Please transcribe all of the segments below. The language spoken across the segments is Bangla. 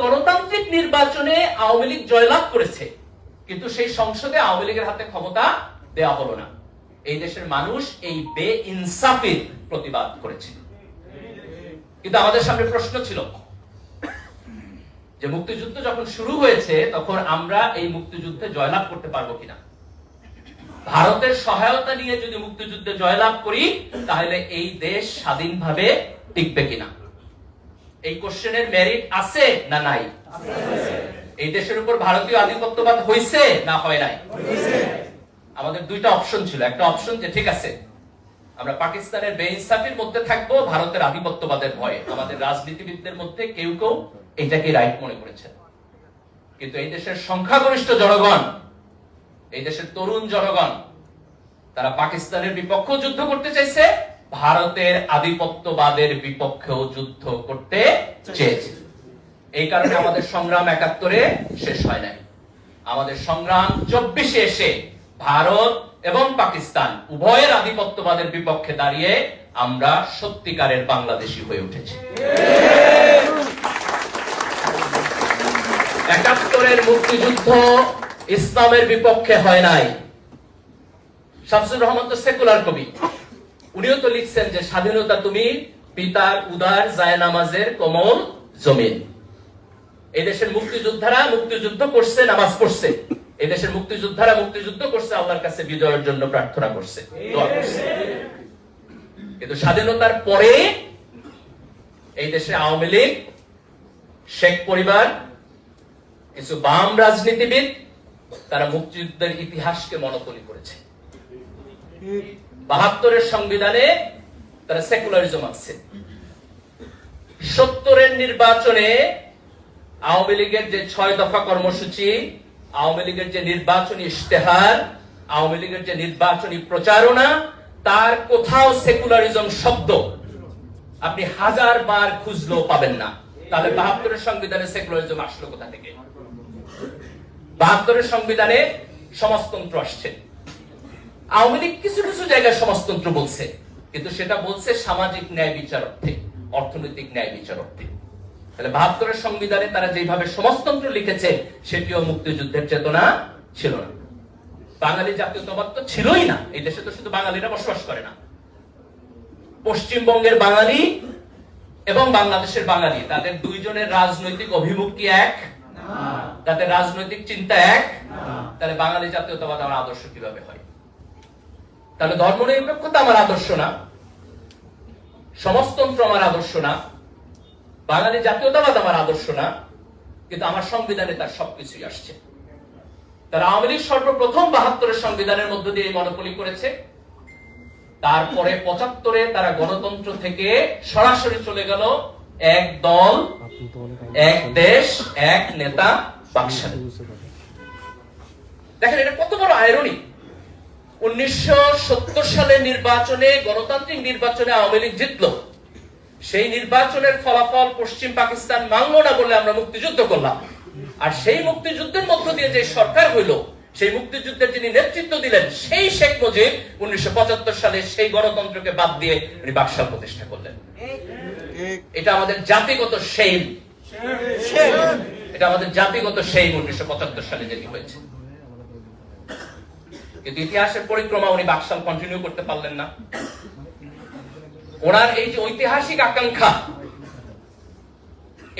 গণতান্ত্রিক নির্বাচনে আওয়ামী লীগ জয়লাভ করেছে, কিন্তু সেই সংসদে আওয়ামী লীগের হাতে ক্ষমতা দেওয়া হলো না। এই দেশের মানুষ এই বে ইনসাফের প্রতিবাদ করেছিল। কিন্তু আমাদের সামনে প্রশ্ন ছিল, যে মুক্তিযুদ্ধ যখন শুরু হয়েছে, তখন আমরা এই মুক্তিযুদ্ধে জয়লাভ করতে পারব কিনা? ভারতের সহায়তা নিয়ে যদি মুক্তিযুদ্ধে জয়লাভ করি, তাহলে এই দেশ স্বাধীনভাবে টিকবে কিনা? এই কোশ্চেনের মেরিট আছে না নাই? এই দেশের উপর ভারতীয় আধিপত্যবাদ হয়েছে না হয় নাই? আমাদের দুইটা অপশন ছিল। একটা অপশন যে, ঠিক আছে, আমরা পাকিস্তানের বেইনসাফির মধ্যে থাকব, ভারতের আধিপত্যবাদের ভয়ে। আমাদের রাজনীতিবিদদের মধ্যে কেউ কেউ এটাকে রাইট মনে করেছেন। কিন্তু এই দেশের সংখ্যাগরিষ্ঠ জনগণ, এই দেশের তরুণ জনগণ, তারা পাকিস্তানের বিপক্ষ যুদ্ধ করতে চাইছে ভারতের আধিপত্যবাদের বিপক্ষেও যুদ্ধ করতে চেয়েছে। এই কারণে আমাদের সংগ্রাম একাত্তরে শেষ হয় নাই। আমাদের সংগ্রাম চব্বিশে এসে ভারত এবং পাকিস্তান উভয়ের আধিপত্যবাদের বিপক্ষে দাঁড়িয়ে আমরা সত্যিকারের বাংলাদেশি হয়ে উঠেছি। একাত্তরের মুক্তিযুদ্ধ ইসলামের বিপক্ষে হয় নাই। শামসুর রহমান তো সেকুলার কবি। উনিও তো লিখছেন যে স্বাধীনতা তুমি, পিতার উদার জায়নামাজের কোমল জমিন। এই দেশের মুক্তিযোদ্ধারা মুক্তিযুদ্ধ করছে, নামাজ পড়ছে। এই দেশের মুক্তিযোদ্ধারা মুক্তিযুদ্ধ করছে, আল্লাহর কাছে বিজয়ের জন্য প্রার্থনা করছে। কিন্তু স্বাধীনতার পরে এই দেশে আওয়ামী লীগ, শেখ পরিবার, কিছু বাম রাজনীতিবিদ, তারা মুক্তিযুদ্ধের ইতিহাসকে মনোতলি করেছে। বাহাত্তরের সংবিধানে তারা সেকুলারিজম আছে। সত্তরের নির্বাচনে আওয়ামী লীগের যে ছয় দফা কর্মসূচি, আওয়ামী লীগের যে নির্বাচনী ইশতেহার, আওয়ামী লীগের যে নির্বাচনী প্রচারণা, তার কোথাও সেকুলারিজম শব্দ আপনি হাজার বার খুঁজলেও পাবেন না। তাহলে বাহাত্তরের সংবিধানে সেকুলারিজম আসলো কোথা থেকে? বাহাত্তরের সংবিধানে সমাজতন্ত্র আসছে। আওয়ামী লীগ কিছু কিছু জায়গায় সমাজতন্ত্র বলছে কিন্তু সেটা বলছে সামাজিক ন্যায় বিচার অর্থে অর্থনৈতিক ন্যায় বিচার অর্থে। তাহলে বাহাত্তরের সংবিধানে তারা যেভাবে সমাজতন্ত্র লিখেছে সেটিও মুক্তিযুদ্ধের চেতনা ছিল না। বাঙালি জাতীয়তাবাদ তো ছিলই না এই দেশে তো শুধু বাঙালিরা বসবাস করে না। পশ্চিমবঙ্গের বাঙালি এবং বাংলাদেশের বাঙালি তাদের দুইজনের রাজনৈতিক অভিমুখ এক তাদের রাজনৈতিক চিন্তা এক। তাহলে বাঙালি জাতীয়তাবাদ আমার আদর্শ কীভাবে হয়? তাহলে ধর্ম ধর্মনিরপেক্ষতা আমার আদর্শ না। সমাজতন্ত্র আমার আদর্শ না। বাঙালি জাতীয়তাবাদ আমার আদর্শ না। কিন্তু আমার সংবিধানে তার সবকিছুই আসছে। তারা আওয়ামী লীগ সর্বপ্রথম বাহাত্তরের সংবিধানের মধ্য দিয়ে মনোপলি করেছে। তারপরে পঁচাত্তরে তারা গণতন্ত্র থেকে সরাসরি চলে গেল এক দল, এক দেশ, এক নেতা দেখেন, এটা কত বড় আয়রনি উনিশশো সালের নির্বাচনে গণতান্ত্রিক নির্বাচনে আওয়ামী লীগ জিতলো। সেই নির্বাচনের ফলাফল পশ্চিম পাকিস্তান মানল না বলে আমরা মুক্তিযুদ্ধ করলাম। আর সেই মুক্তিযুদ্ধের মধ্য দিয়ে যে সরকার হইল সেই মুক্তিযুদ্ধের যিনি নেতৃত্ব দিলেন সেই শেখ মুজিব উনিশশো পঁচাত্তর সালে সেই গণতন্ত্রকে বাদ দিয়ে উনি বাকশাল প্রতিষ্ঠা করলেন। এটা আমাদের জাতিগত সেইম এটা আমাদের জাতিগত সেইম উনিশশো সালে যেটি হয়েছে। কিন্তু ইতিহাসের পরিক্রমা উনি বাকশাল কন্টিনিউ করতে পারলেন না। ওনার এই যে ঐতিহাসিক আকাঙ্ক্ষা,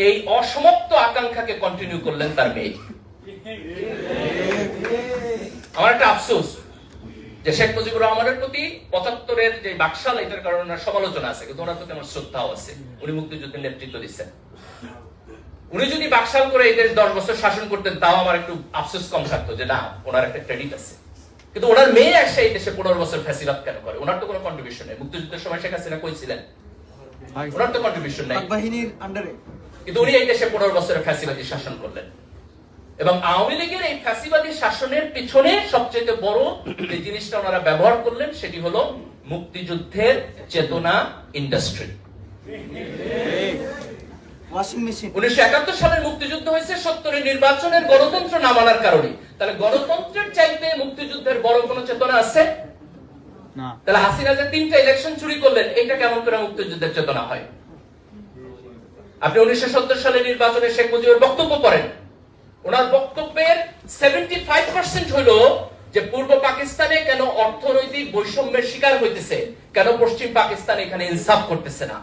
এই অসমাপ্ত আকাঙ্ক্ষাকে কন্টিনিউ করলেন তার মেয়ে। আমার একটা আফসোস যে শেখ মুজিবুর রহমানের প্রতি পঁচাত্তরের যে বাকশাল, এটার কারণে ওনার সমালোচনা আছে, কিন্তু ওনার প্রতি আমার শ্রদ্ধাও আছে। উনি মুক্তিযুদ্ধের নেতৃত্ব দিচ্ছেন। উনি যদি বাকশাল করে এই দেশ দশ বছর শাসন করতেন, তাও আমার একটু আফসোস কম থাকতো যে না, ওনার একটা ক্রেডিট আছে। কিন্তু ওনার মেয়ে এসে এই দেশে পনেরো বছর ফ্যাসিলাত কেন করে? ওনার তো কোনো কন্ট্রিবিউশন নেই। মুক্তিযুদ্ধের সময় শেখ হাসিনা কইছিলেন ওনার তো কন্ট্রিবিউশন নেই। বাহিনীর আন্ডারে কিন্তু উনি এই দেশে পনেরো বছরের ফ্যাসিবাদী শাসন করলেন। এবং আওয়ামী লীগের এই ফ্যাসিবাদী শাসনের পিছনে সবচেয়ে বড় যে জিনিসটা ওনারা ব্যবহার করলেন সেটি হলো মুক্তিযুদ্ধের চেতনা ইন্ডাস্ট্রি উনিশশো একাত্তর সালের মুক্তিযুদ্ধ হয়েছে সত্তরের নির্বাচনের গণতন্ত্র না মানার কারণে। তাহলে গণতন্ত্রের চাইতে মুক্তিযুদ্ধের বড় কোনো চেতনা আছে? তাহলে হাসিনা যে তিনটা ইলেকশন চুরি করলেন এটা কেমন করে মুক্তিযুদ্ধের চেতনা হয়? আপনি উনিশশো সত্তর সালে নির্বাচনে শেখ মুজিবের বক্তব্য পড়েন। ওনার বক্তব্যের সেভেন্টি ফাইভ পার্সেন্ট হলো যে পূর্ব পাকিস্তানে কেন অর্থনৈতিক বৈষম্যের শিকার হইতেছে কেন পশ্চিম পাকিস্তান এখানে ইনসাফ করতেছে না?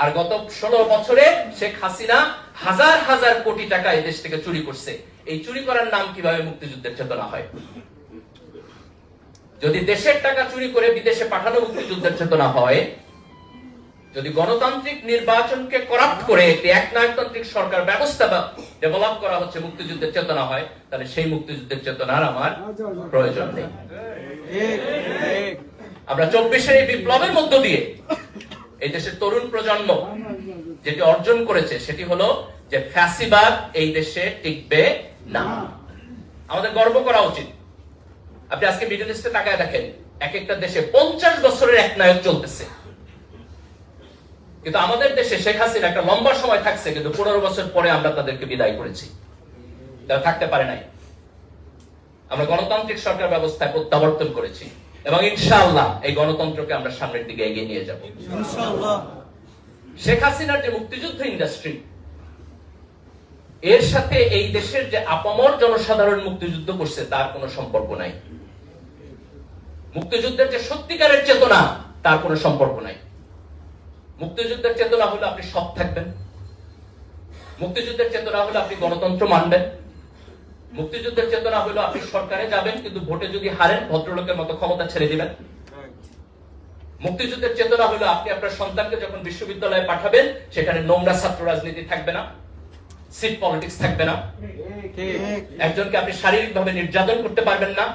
আর গত ষোলো বছরে শেখ হাসিনা হাজার হাজার কোটি টাকা এই দেশ থেকে চুরি করছে। এই চুরি করার নাম কীভাবে মুক্তিযুদ্ধের চেতনা হয়? যদি দেশের টাকা চুরি করে বিদেশে পাঠানো মুক্তিযুদ্ধের চেতনা হয়, যদি গণতান্ত্রিক নির্বাচনকে করাপ্ট করে একটি একনায়কতান্ত্রিক সরকার ব্যবস্থা ডেভেলপ করা হচ্ছে মুক্তিযুদ্ধের চেতনা হয়, তাহলে সেই মুক্তিযুদ্ধের চেতনার আমার প্রয়োজন নেই। আমরা চব্বিশের এই বিপ্লবের মধ্য দিয়ে এই দেশের তরুণ প্রজন্ম যেটি অর্জন করেছে, সেটি হলো যে ফ্যাসিবাদ এই দেশে টিকবে না। আমাদের গর্ব করা উচিত। আপনি আজকে মিডল ইস্টে তাকায় দেখেন এক একটা দেশে পঞ্চাশ বছরের এক নায়ক চলতেছে। কিন্তু আমাদের দেশে শেখ হাসিনা একটা লম্বা সময় থাকছে কিন্তু পনেরো বছর পরে আমরা তাদেরকে বিদায় করেছি। তারা থাকতে পারে নাই। আমরা গণতান্ত্রিক সরকার ব্যবস্থায় প্রত্যাবর্তন করেছি এবং ইনশাআল্লাহ এই গণতন্ত্রকে আমরা সামনের দিকে এগিয়ে নিয়ে যাব। শেখ হাসিনার যে মুক্তিযুদ্ধ ইন্ডাস্ট্রি এর সাথে এই দেশের যে আপামর জনসাধারণ মুক্তিযুদ্ধ করছে, তার কোনো সম্পর্ক নাই। মুক্তিযুদ্ধের যে সত্যিকারের চেতনা, তার কোনো সম্পর্ক নাই। মুক্তিযুদ্ধের চেতনা হলো আপনি সৎ থাকবেন। মুক্তিযুদ্ধের চেতনা হলো আপনি গণতন্ত্র মানবেন। মুক্তিযুদ্ধের চেতনা হলো আপনি সরকারে যাবেন, কিন্তু ভোটে যদি হারেন, ভদ্রলোকের মতো ক্ষমতা ছেড়ে দিবেন। মুক্তিযুদ্ধের চেতনা হলো আপনি আপনার সন্তানকে যখন বিশ্ববিদ্যালয়ে পাঠাবেন, সেখানে নোংরা ছাত্র রাজনীতি থাকবে না। সিট পলিটিক্স থাকবে না। একজনকে আপনি শারীরিক ভাবে নির্যাতন করতে পারবেন না।